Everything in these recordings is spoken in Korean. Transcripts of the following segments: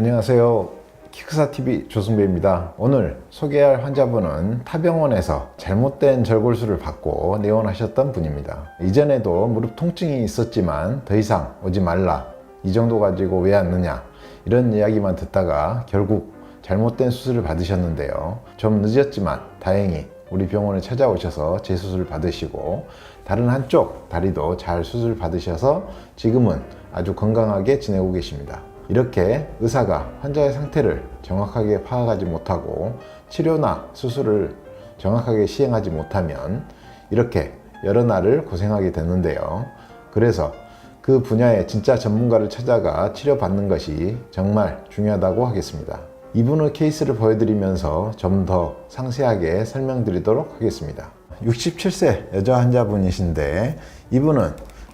안녕하세요. 키크사TV 조승배입니다. 오늘 소개할 환자분은 타병원에서 잘못된 절골수를 받고 내원하셨던 분입니다. 이전에도 무릎 통증이 있었지만 더 이상 오지 말라. 이 정도 가지고 왜 왔느냐. 이런 이야기만 듣다가 결국 잘못된 수술을 받으셨는데요. 좀 늦었지만 다행히 우리 병원에 찾아오셔서 재수술 받으시고 다른 한쪽 다리도 잘 수술 받으셔서 지금은 아주 건강하게 지내고 계십니다. 이렇게 의사가 환자의 상태를 정확하게 파악하지 못하고 치료나 수술을 정확하게 시행하지 못하면 이렇게 여러 날을 고생하게 되는데요. 그래서 그 분야의 진짜 전문가를 찾아가 치료받는 것이 정말 중요하다고 하겠습니다. 이분의 케이스를 보여드리면서 좀 더 상세하게 설명드리도록 하겠습니다. 67세 여자 환자분이신데 이분은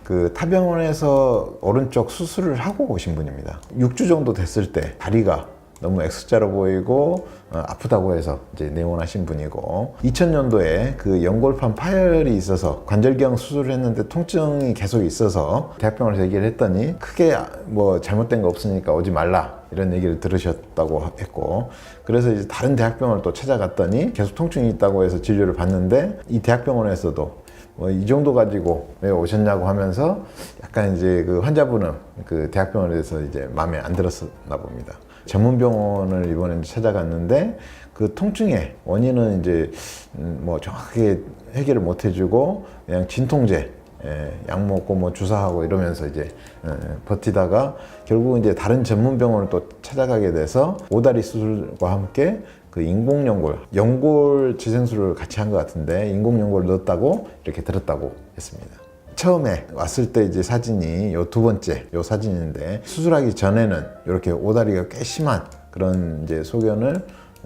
그 타병원에서 오른쪽 수술을 하고 오신 분입니다. 6주 정도 됐을 때 다리가 너무 X자로 보이고 어, 아프다고 해서 이제 내원하신 분이고 2000년도에 그 연골판 파열이 있어서 관절경 수술을 했는데 통증이 계속 있어서 대학병원에서 얘기를 했더니 크게 뭐 잘못된 거 없으니까 오지 말라 이런 얘기를 들으셨다고 했고 그래서 이제 다른 대학병원을 또 찾아갔더니 계속 통증이 있다고 해서 진료를 받는데 이 대학병원에서도 뭐 이 정도 가지고 왜 오셨냐고 하면서 약간 이제 그 환자분은 그 대학병원에서 이제 마음에 안 들었었나 봅니다. 전문 병원을 이번에 찾아갔는데 그 통증의 원인은 이제 음, 뭐 정확하게 해결을 못 해주고 그냥 진통제 예, 약 먹고 뭐 주사하고 이러면서 이제 예, 버티다가 결국 이제 다른 전문 병원을 또 찾아가게 돼서 오다리 수술과 함께 그 인공 연골, 연골 재생술을 같이 한 것 같은데 인공 연골을 넣었다고 이렇게 들었다고 했습니다. 처음에 왔을 때 이제 사진이 요 두 번째 요 사진인데 수술하기 전에는 이렇게 오다리가 꽤 심한 그런 이제 소견을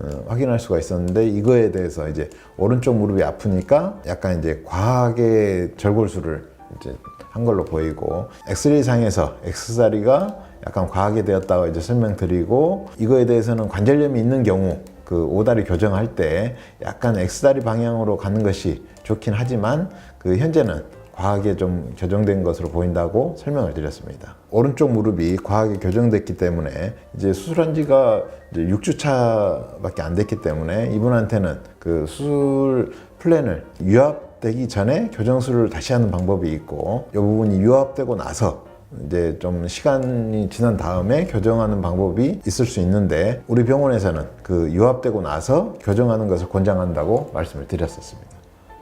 어, 확인할 수가 있었는데 이거에 대해서 이제 오른쪽 무릎이 아프니까 약간 이제 과하게 절골술을 이제 한 걸로 보이고 엑스레이 상에서 X자리가 약간 과하게 되었다고 이제 설명드리고 이거에 대해서는 관절염이 있는 경우 그 오다리 교정할 때 약간 X다리 방향으로 가는 것이 좋긴 하지만 그 현재는 과하게 좀 교정된 것으로 보인다고 설명을 드렸습니다. 오른쪽 무릎이 과하게 교정됐기 때문에 이제 수술한 지가 이제 6주 차밖에 안 됐기 때문에 이분한테는 그 수술 플랜을 유압되기 전에 교정술을 다시 하는 방법이 있고 이 부분이 유압되고 나서 이제 좀 시간이 지난 다음에 교정하는 방법이 있을 수 있는데 우리 병원에서는 그 유압되고 나서 교정하는 것을 권장한다고 말씀을 드렸었습니다.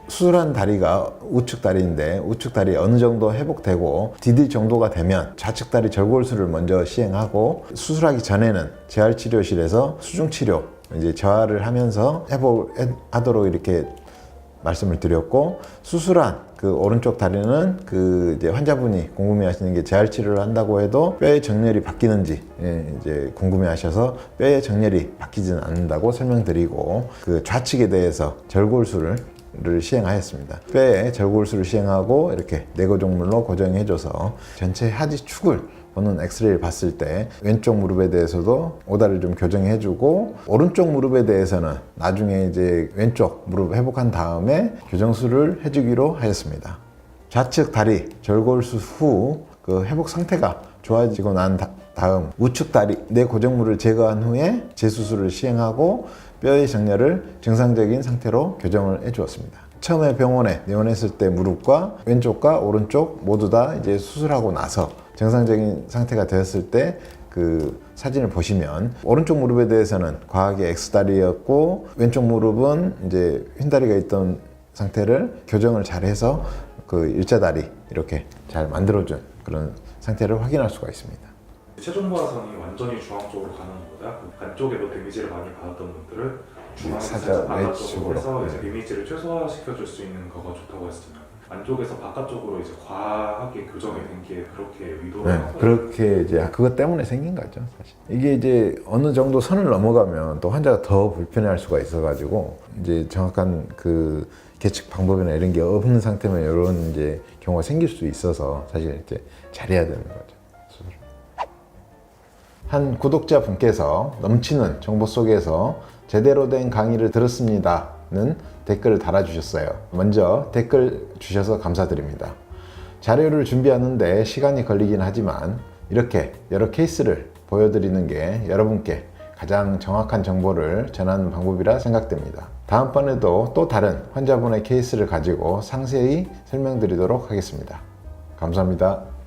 수술한 다리가 우측 다리인데 우측 다리 어느 정도 회복되고 디딜 정도가 되면 좌측 다리 절골술을 먼저 시행하고 수술하기 전에는 재활 치료실에서 수중 치료 이제 재활을 하면서 회복하도록 이렇게 말씀을 드렸고 수술한 그 오른쪽 다리는 그 이제 환자분이 궁금해하시는 게 재활 치료를 한다고 해도 뼈의 정렬이 바뀌는지 예, 이제 궁금해하셔서 뼈의 정렬이 바뀌지는 않는다고 설명드리고 그 좌측에 대해서 절골술을 를 시행하였습니다. 뼈에 절골술을 시행하고 이렇게 내고정물로 고정해줘서 전체 하지 축을 보는 엑스레이를 봤을 때 왼쪽 무릎에 대해서도 오다를 좀 교정해주고 오른쪽 무릎에 대해서는 나중에 이제 왼쪽 무릎 회복한 다음에 교정술을 해주기로 하였습니다. 좌측 다리 절골수 후그 회복 상태가 좋아지고 난 다, 다음 우측 다리 내 고정물을 제거한 후에 재수술을 시행하고 뼈의 정렬을 정상적인 상태로 교정을 해주었습니다. 처음에 병원에 내원했을 때 무릎과 왼쪽과 오른쪽 모두 다 이제 수술하고 나서 정상적인 상태가 되었을 때 그 사진을 보시면 오른쪽 무릎에 대해서는 과하게 X다리였고 왼쪽 무릎은 이제 흰다리가 있던 상태를 교정을 잘 해서 그 일자다리 이렇게 잘 만들어준 그런 상태를 확인할 수가 있습니다. 최종 보아선이 완전히 중앙 쪽으로 가는 것보다 그 반쪽에도 데미지를 많이 받았던 살짝 살짝 바깥쪽으로 왼쪽으로. 해서 이제 네. 데미지를 최소화시켜 줄 수 있는 거가 좋다고 했습니다. 안쪽에서 바깥쪽으로 이제 과하게 교정이 된 게 그렇게 의도를 네, 그렇게 이제 그것 때문에 생긴 거죠, 사실. 이게 이제 어느 정도 선을 넘어가면 또 환자가 더 불편해할 수가 있어가지고 이제 정확한 그 계측 방법이나 이런 게 없는 상태면 이런 이제 경우가 생길 수 있어서 사실 이제 잘해야 되는 거죠. 한 구독자 분께서 넘치는 정보 속에서 제대로 된 강의를 들었습니다는 댓글을 달아주셨어요. 먼저 댓글 주셔서 감사드립니다. 자료를 준비하는데 시간이 걸리긴 하지만 이렇게 여러 케이스를 보여드리는 게 여러분께 가장 정확한 정보를 전하는 방법이라 생각됩니다. 다음번에도 또 다른 환자분의 케이스를 가지고 상세히 설명드리도록 하겠습니다. 감사합니다.